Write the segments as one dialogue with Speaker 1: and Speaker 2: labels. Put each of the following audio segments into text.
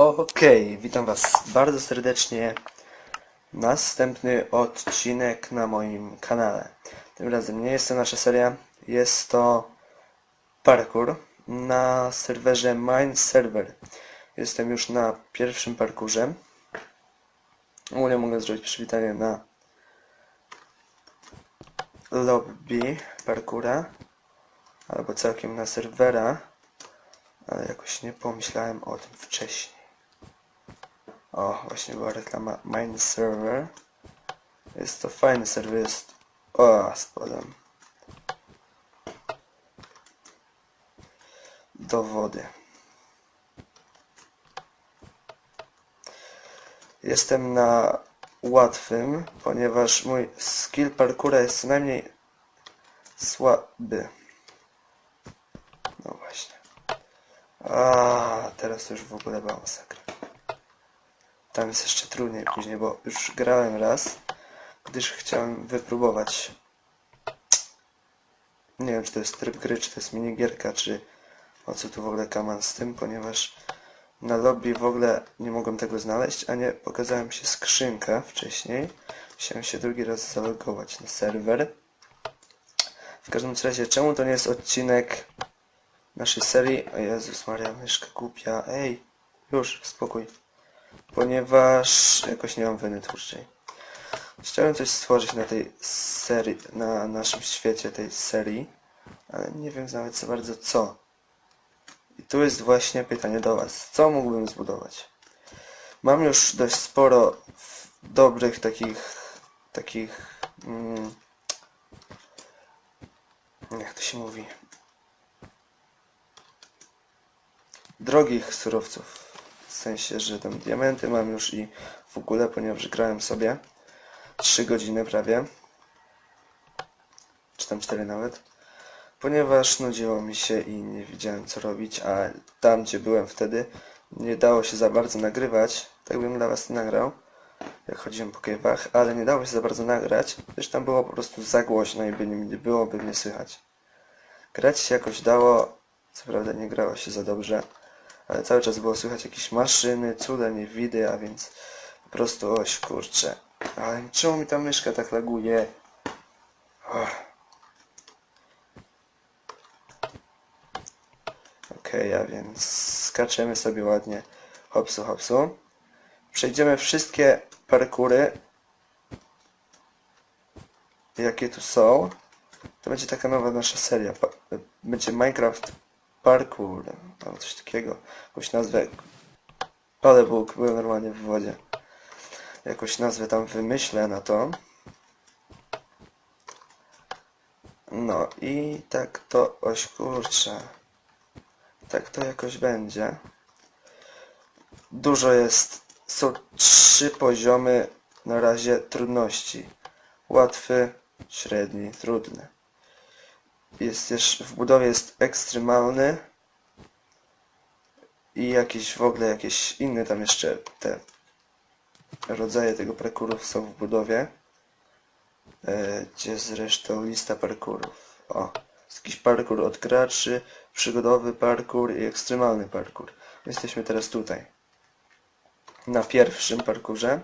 Speaker 1: Okej, witam Was bardzo serdecznie. Następny odcinek na moim kanale. Tym razem nie jest to nasza seria, jest to parkour na serwerze Mine Server. Jestem już na pierwszym parkurze. Ogólnie mogę zrobić przywitanie na lobby parkura albo całkiem na serwera, ale jakoś nie pomyślałem o tym wcześniej. O, właśnie była reklama Mine Server. Jest to fajny serwer, jest... O, spadam. Do wody. Jestem na łatwym, ponieważ mój skill parkoura jest co najmniej słaby. No właśnie. A teraz już w ogóle była masakra. Tam jest jeszcze trudniej później, bo już grałem raz, gdyż chciałem wypróbować. Nie wiem, czy to jest tryb gry, czy to jest minigierka, czy o co tu w ogóle kaman z tym, ponieważ na lobby w ogóle nie mogłem tego znaleźć, a nie pokazała mi się skrzynka wcześniej. Musiałem się drugi raz zalogować na serwer. W każdym razie, czemu to nie jest odcinek naszej serii? O Jezus Maria, myszka głupia. Ej, już, spokój ponieważ jakoś nie mam weny twórczej. Chciałem coś stworzyć na tej serii, na naszym świecie tej serii, ale nie wiem nawet za bardzo co. I tu jest właśnie pytanie do Was. Co mógłbym zbudować? Mam już dość sporo dobrych takich, takich, mm, jak to się mówi, drogich surowców. Sensie, że tam diamenty mam już i w ogóle, ponieważ grałem sobie 3 godziny prawie, czy tam 4 nawet, ponieważ nudziło mi się i nie wiedziałem co robić, a tam gdzie byłem wtedy nie dało się za bardzo nagrywać, tak bym dla was nagrał, jak chodziłem po cave'ach, ale nie dało się za bardzo nagrać, gdyż tam było po prostu za głośno i by nie, nie byłoby mnie słychać. Grać się jakoś dało, co prawda nie grało się za dobrze, ale cały czas było słychać jakieś maszyny, cuda, niewidy, a więc po prostu oś kurczę. Ale czemu mi ta myszka tak laguje? Och. Okej, a więc skaczemy sobie ładnie hopsu hopsu. Przejdziemy wszystkie parkury, jakie tu są. To będzie taka nowa nasza seria. Będzie Minecraft Parkour, albo coś takiego. Jakąś nazwę. Ale Bóg, byłem normalnie w wodzie. Jakąś nazwę tam wymyślę na to. No i tak to, oś kurczę. Tak to jakoś będzie. Dużo jest, są trzy poziomy na razie trudności. Łatwy, średni, trudny. Jest też, w budowie jest ekstremalny i jakieś w ogóle jakieś inne tam jeszcze te rodzaje tego parkurów są w budowie. E, gdzie zresztą lista parkurów. O, jest jakiś parkur od graczy, przygodowy parkur i ekstremalny parkur. Jesteśmy teraz tutaj. Na pierwszym parkurze.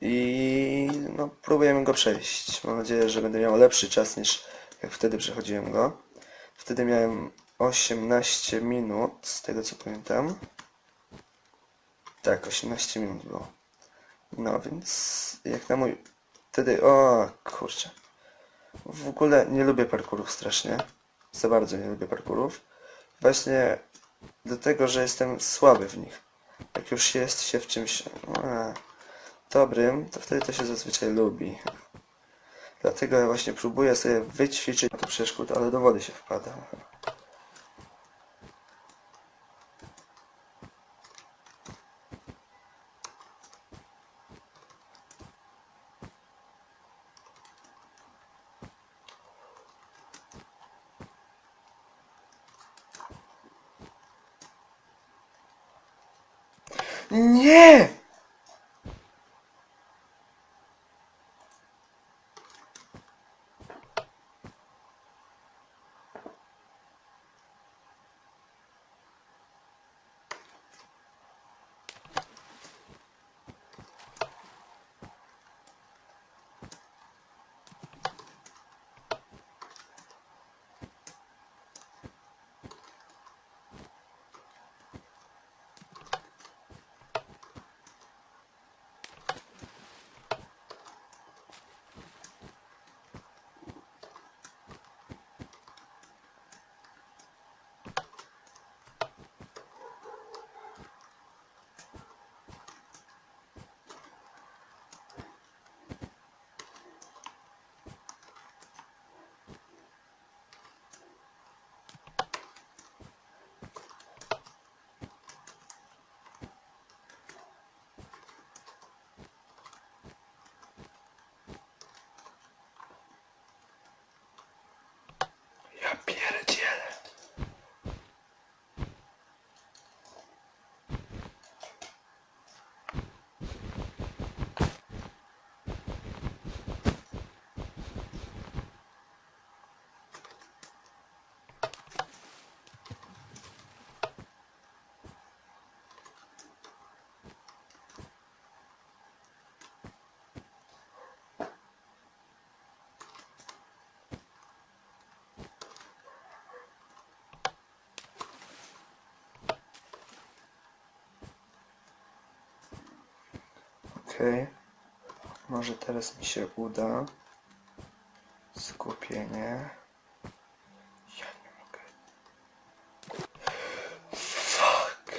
Speaker 1: I no, próbujemy go przejść. Mam nadzieję, że będę miał lepszy czas niż jak wtedy przechodziłem go. Wtedy miałem 18 minut, z tego co pamiętam. Tak, 18 minut było. No więc jak na mój... Wtedy... O kurczę. W ogóle nie lubię parkurów strasznie. Za bardzo nie lubię parkurów. Właśnie dlatego, że jestem słaby w nich. Jak już jest się w czymś dobrym, to wtedy to się zazwyczaj lubi. Dlatego ja właśnie próbuję sobie wyćwiczyć tu przeszkód, ale do wody się wpada. Okej. Może teraz mi się uda. Skupienie. Ja nie mogę. Fuck.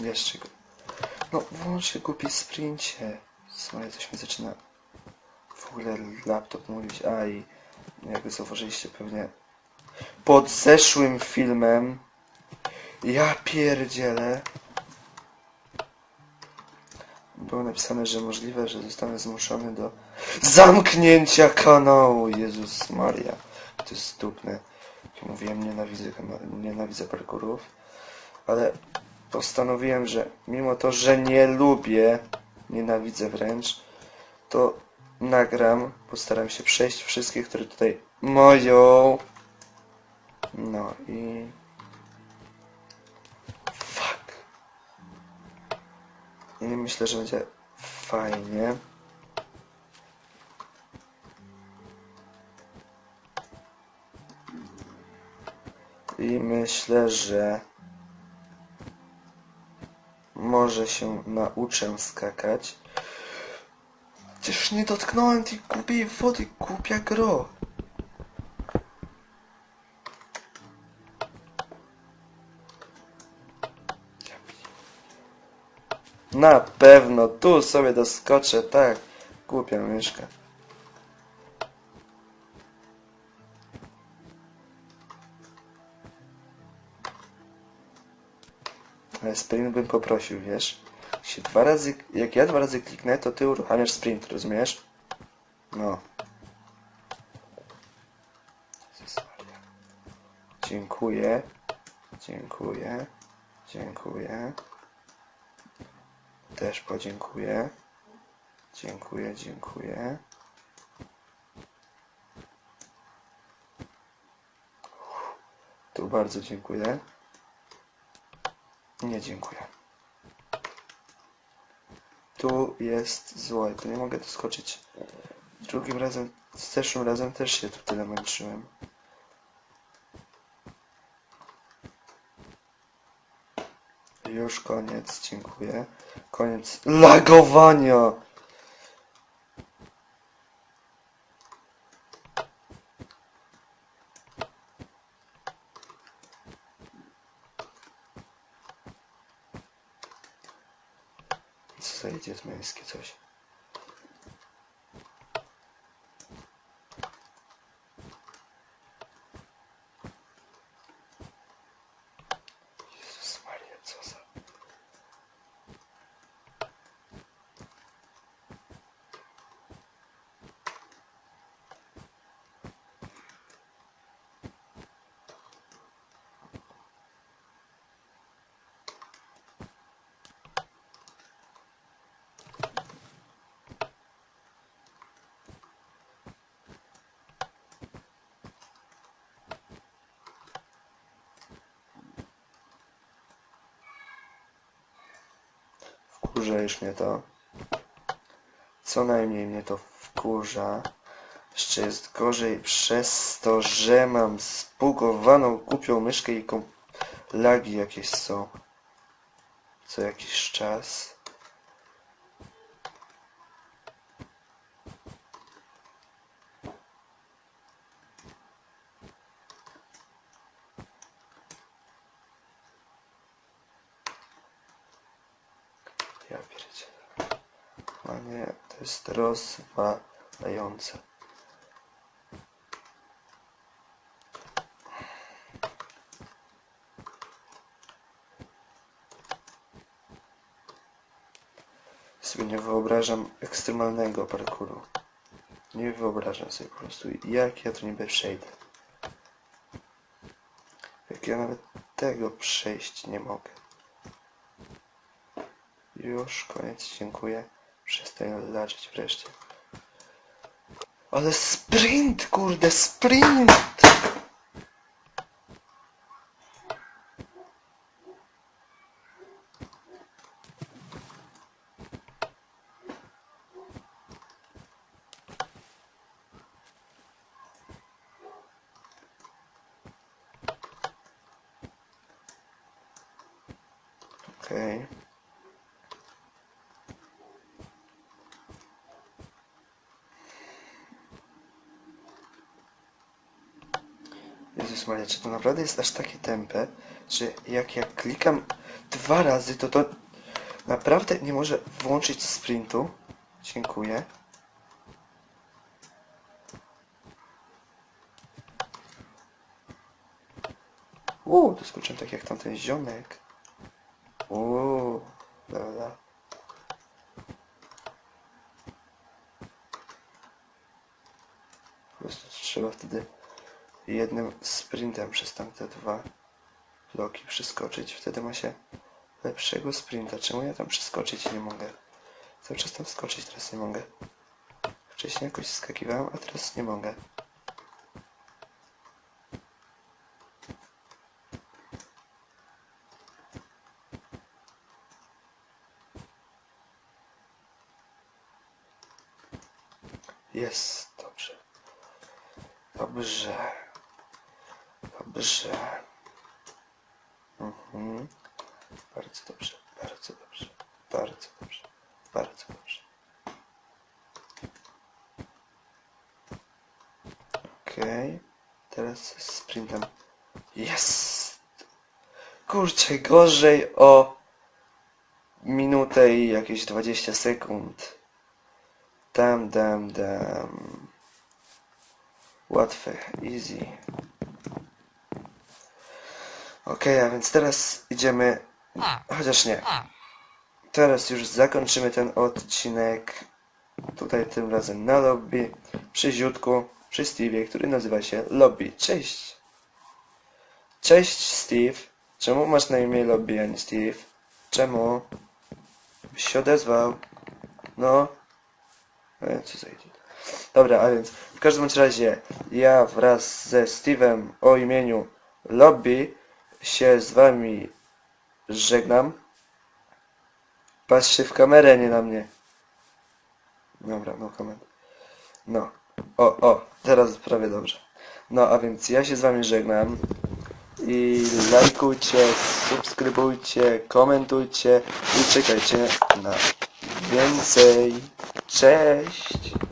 Speaker 1: Jeszcze go. No, włącz się głupi sprincie. Słuchaj, coś mi zaczyna w ogóle laptop mówić. A i jak zauważyliście pewnie pod zeszłym filmem ja pierdzielę było napisane, że możliwe, że zostanę zmuszony do zamknięcia kanału. Jezus Maria. To jest dupne. Jak mówiłem, nienawidzę, nienawidzę parkurów. Ale postanowiłem, że mimo to, że nie lubię, nienawidzę wręcz, to nagram, postaram się przejść wszystkie, które tutaj moją. No i... myślę, że będzie fajnie. I myślę, że może się nauczę skakać. Przecież nie dotknąłem tej głupiej wody, głupia gro. Na pewno, tu sobie doskoczę, tak. Głupia myszka. Ale sprint bym poprosił, wiesz? Się dwa razy, jak ja dwa razy kliknę, to ty uruchamiasz sprint, rozumiesz? No. Dziękuję. Dziękuję. Dziękuję. Też podziękuję. Dziękuję, dziękuję. Tu bardzo dziękuję. Nie dziękuję. Tu jest złe, tu nie mogę doskoczyć. Drugim razem, z zeszłym razem też się tu tyle Już koniec, dziękuję. Koniec lagowania! Co za idiot męskie coś. Jezus Maria, co za... Wkurza już mnie to. Co najmniej mnie to wkurza. Jeszcze jest gorzej przez to, że mam zbugowaną głupią myszkę i lagi jakieś są. Co jakiś czas. Ja pierdzielę. Nie, to jest rozwalające. Sobie nie wyobrażam ekstremalnego parkouru. Nie wyobrażam sobie po prostu, jak ja to niby przejdę. Jak ja nawet tego przejść nie mogę. Już, koniec, dziękuję. Przestań laczeć wreszcie. Ale sprint, kurde, sprint! Okej. Jezus Maria, czy to naprawdę jest aż takie tempe, że jak ja klikam dwa razy, to to naprawdę nie może włączyć sprintu? Dziękuję. Uuu, doskoczyłem tak jak tamten ziomek. Uuu, dobra. Po prostu trzeba wtedy jednym sprintem przez tamte dwa bloki przeskoczyć. Wtedy ma się lepszego sprinta. Czemu ja tam przeskoczyć nie mogę? Cały czas tam skoczyć teraz nie mogę. Wcześniej jakoś skakiwałem, a teraz nie mogę. Jest, dobrze. Dobrze. Dobrze. Mhm. Bardzo dobrze, bardzo dobrze, bardzo dobrze, bardzo dobrze. Okej. Teraz sprintem. Jest! Kurczę, gorzej o minutę i jakieś 20 sekund. Dam, dam, dam. Łatwe, easy. Okej, a więc teraz idziemy... Chociaż nie. Teraz już zakończymy ten odcinek. Tutaj tym razem na lobby. Przy Ziutku, przy Steve'ie, który nazywa się Lobby. Cześć! Cześć Steve. Czemu masz na imię Lobby, a nie Steve? Czemu? Byś się odezwał. No. E, co za idiot. Dobra, a więc w każdym razie ja wraz ze Steve'em o imieniu Lobby się z wami żegnam. Patrzcie w kamerę, nie na mnie. Dobra, no comment. No. O, o, teraz prawie dobrze. No, a więc ja się z wami żegnam. I lajkujcie, subskrybujcie, komentujcie i czekajcie na więcej. Cześć!